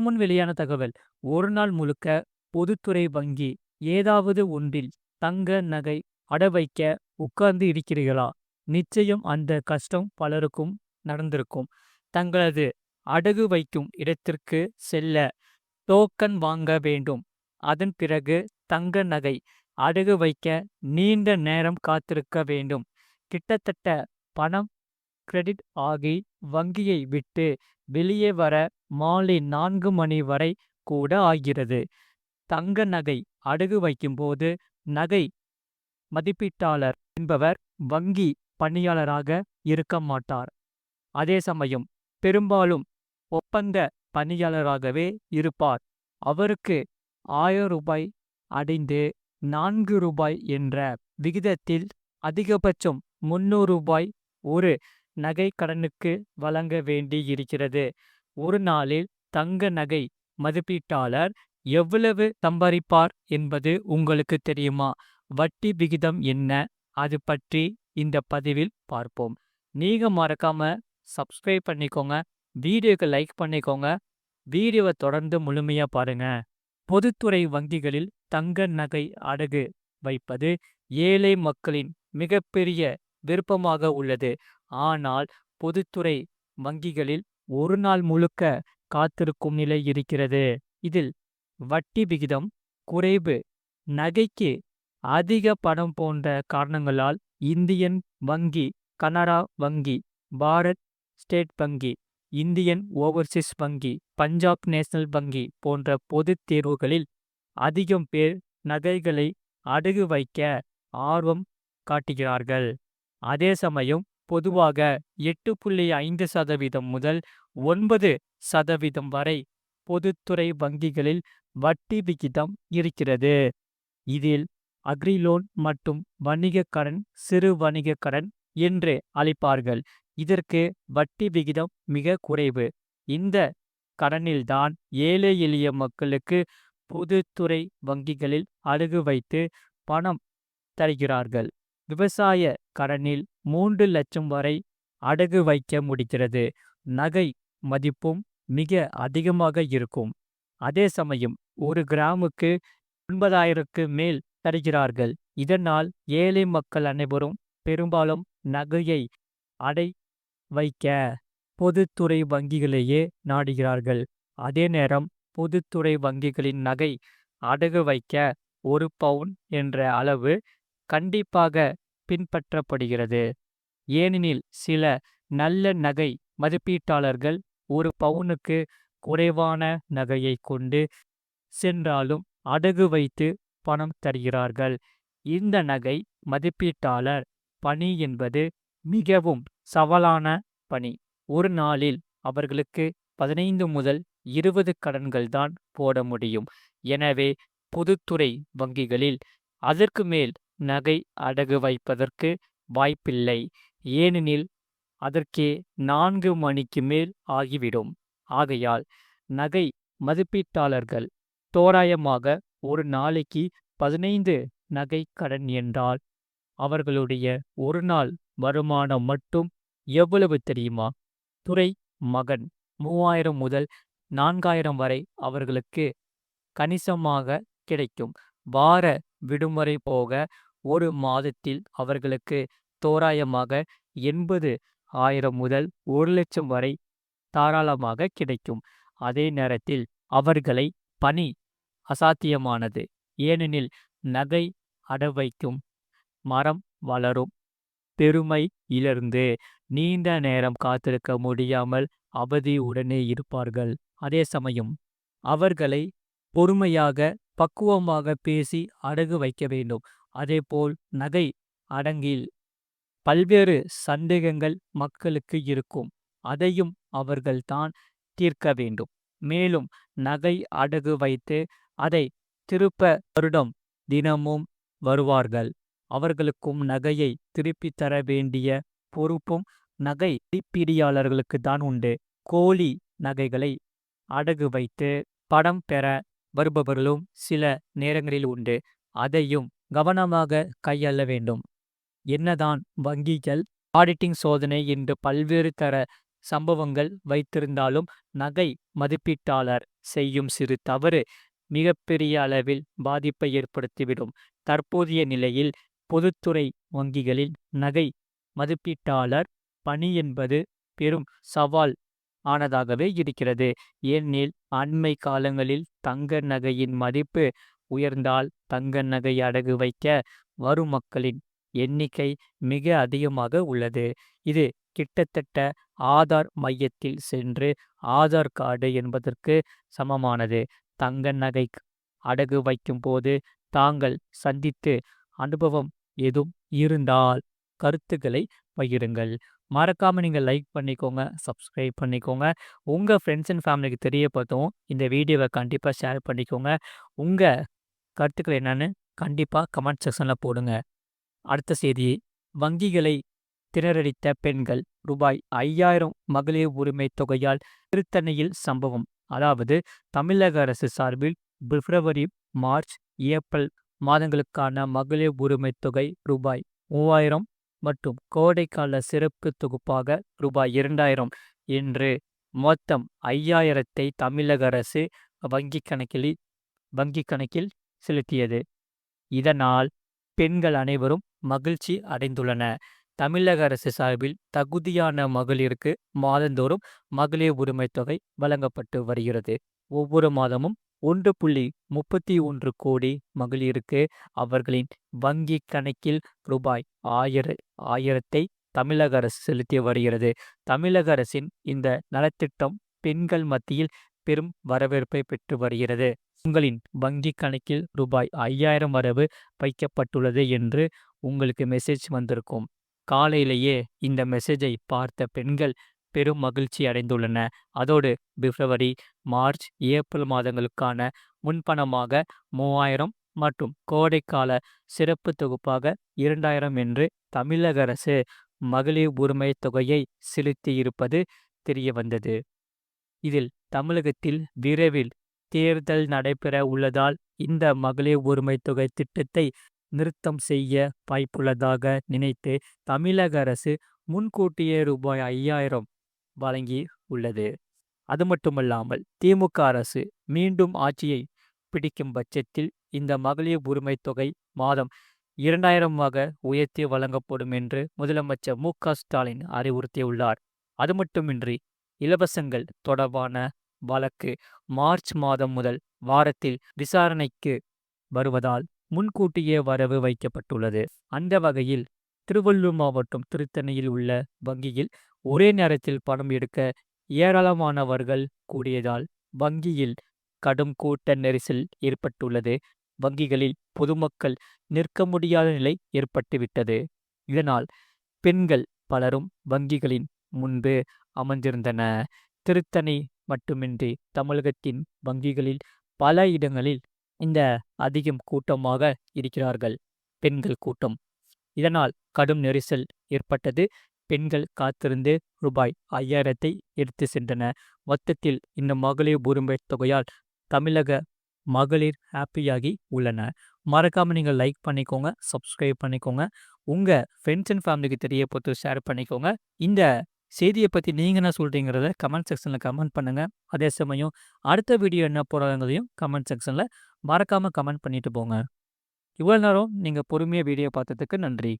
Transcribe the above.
முன் வெளியான தகவல். ஒரு நாள் முழுக்க பொதுத்துறை வங்கி ஏதாவது ஒன்றில் தங்க நகை அட வைக்க உட்கார்ந்து இருக்கிறீர்களா? நிச்சயம் அந்த கஷ்டம் பலருக்கும் நடந்திருக்கும். தங்களது அடகு வைக்கும் இடத்திற்கு செல்ல டோக்கன் வாங்க வேண்டும். அதன் பிறகு தங்க நகை அடகு வைக்க நீண்ட நேரம் காத்திருக்க வேண்டும். கிட்டத்தட்ட பணம் கிரெடிட் ஆகி வங்கியை விட்டு வெளியே வர மாலை நான்கு மணி வரை கூட ஆகிறது. தங்க நகை அடகு வைக்கும்போது நகை மதிப்பீட்டாளர் என்பவர் வங்கி பணியாளராக இருக்க மாட்டார். அதே சமயம் பெரும்பாலும் ஒப்பந்த பணியாளராகவே இருப்பார். அவருக்கு ஆயிரம் ரூபாய் அடைந்து நான்கு ரூபாய் என்ற விகிதத்தில் அதிகபட்சம் முன்னூறு ரூபாய் ஒரு நகை கடனுக்கு வழங்க வேண்டியிருக்கிறது. ஒரு நாளில் தங்க நகை மதிப்பீட்டாளர் எவ்வளவு சம்பாதிப்பார் என்பது உங்களுக்கு தெரியுமா? வட்டி விகிதம் என்ன? அது பற்றி இந்த பதிவில் பார்ப்போம். நீங்க மறக்காம சப்ஸ்கிரைப் பண்ணிக்கோங்க வீடியோக்கு லைக் பண்ணிக்கோங்க. வீடியோவை தொடர்ந்து முழுமையா பாருங்க. பொதுத்துறை வங்கிகளில் தங்க நகை அடகு வைப்பது ஏழை மக்களின் மிகப்பெரிய விருப்பமாக உள்ளது. ஆனால் பொதுத்துறை வங்கிகளில் ஒரு நாள் முழுக்க காத்திருக்கும் நிலை இருக்கிறது. இதில் வட்டி விகிதம் குறைவு. நகைக்கு அதிக பணம் போன்ற காரணங்களால் இந்தியன் வங்கி கனரா வங்கி பாரத் ஸ்டேட் வங்கி இந்தியன் ஓவர்சீஸ் வங்கி பஞ்சாப் நேஷனல் வங்கி போன்ற பொதுத் தேர்வுகளில் அதிகம் பேர் நகைகளை அடகு வைக்க ஆர்வம் காட்டுகிறார்கள். அதே சமயம் பொதுவாக எட்டு புள்ளி ஐந்து சதவீதம் முதல் ஒன்பது சதவீதம் வரை பொதுத்துறை வங்கிகளில் வட்டி விகிதம் இருக்கிறது. இதில் அக்ரிலோன் மற்றும் வணிக கடன் சிறு வணிக கடன் என்று அழைப்பார்கள் இதற்கு வட்டி விகிதம் மிக குறைவு. இந்த கடனில்தான் ஏழை எளிய மக்களுக்கு பொதுத்துறை வங்கிகளில் அழுகு வைத்து பணம் தருகிறார்கள். விவசாய கடனில் மூன்று லட்சம் வரை அடகு வைக்க முடிகிறது. நகை மதிப்பும் மிக அதிகமாக இருக்கும். அதே சமயம் ஒரு கிராமுக்கு ஒன்பதாயிரக்கு மேல் தருகிறார்கள். இதனால் ஏழை மக்கள் அனைவரும் பெரும்பாலும் நகையை அடை வைக்க பொதுத்துறை வங்கிகளையே நாடுகிறார்கள். அதே நேரம் பொதுத்துறை வங்கிகளின் நகை அடகு வைக்க ஒரு பவுன் என்ற அளவு கண்டிப்பாக பின்பற்றப்படுகிறது. ஏனெனில் சில நல்ல நகை மதிப்பீட்டாளர்கள் ஒரு பவுனுக்கு குறைவான நகையை கொண்டு சென்றாலும் அடகு வைத்து பணம் தருகிறார்கள். இந்த நகை மதிப்பீட்டாளர் பணி என்பது மிகவும் சவாலான பணி. ஒரு நாளில் அவர்களுக்கு பதினைந்து முதல் இருபது கடன்கள்தான் போட முடியும். எனவே பொதுத்துறை வங்கிகளில் அதற்கு மேல் நகை அடகு வைப்பதற்கு வாய்ப்பில்லை. ஏனெனில் அதற்கே நான்கு மணிக்கு மேல் ஆகிவிடும். ஆகையால் நகை மதிப்பீட்டாளர்கள் தோராயமாக ஒரு நாளைக்கு பதினைந்து நகை கடன் என்றால் அவர்களுடைய ஒரு நாள் வருமானம் மட்டும் எவ்வளவு தெரியுமா? துறை மகன் மூவாயிரம் முதல் நான்காயிரம் வரை அவர்களுக்கு கணிசமாக கிடைக்கும். வார விடுமுறை போக ஒரு மாதத்தில் அவர்களுக்கு தோராயமாக எண்பது ஆயிரம் முதல் ஒரு லட்சம் வரை தாராளமாக கிடைக்கும். அதே நேரத்தில் அவர்களை பணி அசாத்தியமானது. ஏனெனில் நகை அடவைக்கும் மரம் வளரும். பெருமை இலர்ந்து நீண்ட நேரம் காத்திருக்க முடியாமல் அவதி உடனே இருப்பார்கள். அதே சமயம் அவர்களை பொறுமையாக பக்குவமாக பேசி அடகு வைக்க வேண்டும். அதேபோல் நகை அடங்கில் பல்வேறு சந்தேகங்கள் மக்களுக்கு இருக்கும். அதையும் அவர்கள்தான் தீர்க்க வேண்டும். மேலும் நகை அடகு வைத்து அதை திருப்ப வருடம் தினமும் வருவார்கள். அவர்களுக்கும் நகையை திருப்பி தர வேண்டிய பொறுப்பும் நகை மதிப்பீடியாளர்களுக்கு தான் உண்டு. கோழி நகைகளை அடகு வைத்து படம் பெற வருபவர்களும் சில நேரங்களில் உண்டு. அதையும் கவனமாக கையாள வேண்டும். என்னதான் வங்கிகள் ஆடிட்டிங் சோதனை என்று பல்வேறு தர சம்பவங்கள் வைத்திருந்தாலும் நகை மதிப்பீட்டாளர் செய்யும் சிறு தவறு மிகப்பெரிய அளவில் பாதிப்பை ஏற்படுத்திவிடும். தற்போதைய நிலையில் பொதுத்துறை வங்கிகளில் நகை மதிப்பீட்டாளர் பணி என்பது பெரும் சவால் ஆனதாகவே இருக்கிறது. ஏனெனில் அண்மை காலங்களில் தங்க நகையின் மதிப்பு உயர்ந்தால் தங்க நகை அடகு வைக்க வரும் மக்களின் எண்ணிக்கை மிக அதிகமாக உள்ளது. இது கிட்டத்தட்ட ஆதார் மையத்தில் சென்று ஆதார் கார்டு என்பதற்கு சமமானது. தங்க நகை அடகு வைக்கும் போது தாங்கள் சந்தித்து அனுபவம் எதுவும் இருந்தால் கருத்துக்களை பகிருங்கள். மறக்காமல் நீங்கள் லைக் பண்ணிக்கோங்க சப்ஸ்கிரைப் பண்ணிக்கோங்க. உங்கள் ஃப்ரெண்ட்ஸ் அண்ட் ஃபேமிலிக்கு தெரியப்படுத்தவும் இந்த வீடியோவை கண்டிப்பாக ஷேர் பண்ணிக்கோங்க. உங்கள் கருத்துக்கள் என்னன்னு கண்டிப்பா கமெண்ட் செக்ஷன்ல போடுங்க. அடுத்த செய்தி வங்கிகளை திணறடித்த பெண்கள் ரூபாய் ஐயாயிரம் மகளிர் உரிமை தொகையால் திருத்தணியில் சம்பவம். அதாவது தமிழக அரசு சார்பில் பிப்ரவரி மார்ச் ஏப்ரல் மாதங்களுக்கான மகளிர் உரிமை தொகை ரூபாய் மூவாயிரம் மற்றும் கோடைக்கால சிறப்பு தொகுப்பாக ரூபாய் இரண்டாயிரம் என்று மொத்தம் ஐயாயிரத்தை தமிழக அரசு வங்கி கணக்கில் வங்கி கணக்கில் செலுத்தியது. இதனால் பெண்கள் அனைவரும் மகிழ்ச்சி அடைந்துள்ளன தமிழக அரசு சார்பில் தகுதியான மகளிருக்கு மாதந்தோறும் மகளிர் உரிமை தொகை வழங்கப்பட்டு வருகிறது. ஒவ்வொரு மாதமும் ஒன்று புள்ளி முப்பத்தி ஒன்று கோடி மகளிருக்கு அவர்களின் வங்கி கணக்கில் ரூபாய் ஆயிர ஆயிரத்தை தமிழக அரசு செலுத்தி வருகிறது. தமிழக அரசின் இந்த நலத்திட்டம் பெண்கள் மத்தியில் பெரும் வரவேற்பை பெற்று வருகிறது. உங்களின் வங்கி கணக்கில் ரூபாய் ஐயாயிரம் வரவு வைக்கப்பட்டுள்ளது என்று உங்களுக்கு மெசேஜ் வந்திருக்கும். காலையிலேயே இந்த மெசேஜை பார்த்த பெண்கள் பெரும் மகிழ்ச்சி அடைந்துள்ளன. அதோடு பிப்ரவரி மார்ச் ஏப்ரல் மாதங்களுக்கான முன்பணமாக மூவாயிரம் மற்றும் கோடைக்கால சிறப்பு தொகுப்பாக இரண்டாயிரம் என்று தமிழக அரசு மகளிர் உரிமை தொகையை செலுத்தியிருப்பது தெரிய வந்தது இதில் தமிழகத்தில் விரைவில் தேர்தல் நடைபெற உள்ளதால் இந்த மகளிர் உரிமை தொகை திட்டத்தை நிறுத்தம் செய்ய வாய்ப்புள்ளதாக நினைத்து தமிழக அரசு முன்கூட்டியே ரூபாய் ஐயாயிரம் வழங்கி உள்ளது. அது மட்டுமல்லாமல் திமுக அரசு மீண்டும் ஆட்சியை பிடிக்கும் பட்சத்தில் இந்த மகளிர் உரிமை தொகை மாதம் இரண்டாயிரமாக உயர்த்தி வழங்கப்படும் என்று முதலமைச்சர் மு க ஸ்டாலின் அறிவுறுத்தியுள்ளார். அது மட்டுமின்றி இலவசங்கள் தொடர்பான வழக்கு மார்ச் மாதம் முதல் வாரத்தில் விசாரணைக்கு வருவதால் முன்கூட்டியே வரவு வைக்கப்பட்டுள்ளது. அந்த வகையில் திருவள்ளூர் மாவட்டம் திருத்தணியில் உள்ள வங்கியில் ஒரே நேரத்தில் பணம் எடுக்க ஏராளமானவர்கள் கூடியதால் வங்கியில் கடும் கூட்ட நெரிசல் ஏற்பட்டுள்ளது. வங்கிகளில் பொதுமக்கள் நிற்க முடியாத நிலை ஏற்பட்டுவிட்டது. இதனால் பெண்கள் பலரும் வங்கிகளின் முன்பு அமர்ந்திருந்தன திருத்தணி மட்டுமின்றி தமிழகத்தின் வங்கிகளில் பல இடங்களில் இந்த அதிகம் கூட்டமாக இருக்கிறார்கள். பெண்கள் கூட்டம். இதனால் கடும் நெரிசல் ஏற்பட்டது. பெண்கள் காத்திருந்து ரூபாய் ஐயாயிரத்தை எடுத்து சென்றன. மொத்தத்தில் இந்த மகளிர் உரிமை தொகையால் தமிழக மகளிர் ஹாப்பியாகி உள்ளன. மறக்காம நீங்கள் லைக் பண்ணிக்கோங்க சப்ஸ்கிரைப் பண்ணிக்கோங்க. உங்க ஃப்ரெண்ட்ஸ் அண்ட் ஃபேமிலிக்கு தெரியப்பட்டு ஷேர் பண்ணிக்கோங்க. இந்த செய்தியை பற்றி நீங்கள் என்ன சொல்கிறீங்கிறத கமெண்ட் செக்ஷனில் கமெண்ட் பண்ணுங்கள் அதே சமயம் அடுத்த வீடியோ என்ன போகிறாங்கிறதையும் கமெண்ட் செக்ஷனில் மறக்காமல் கமெண்ட் பண்ணிட்டு போங்க. இவ்வளோ நேரம் நீங்கள் பொறுமையாக வீடியோ பார்த்ததுக்கு நன்றி.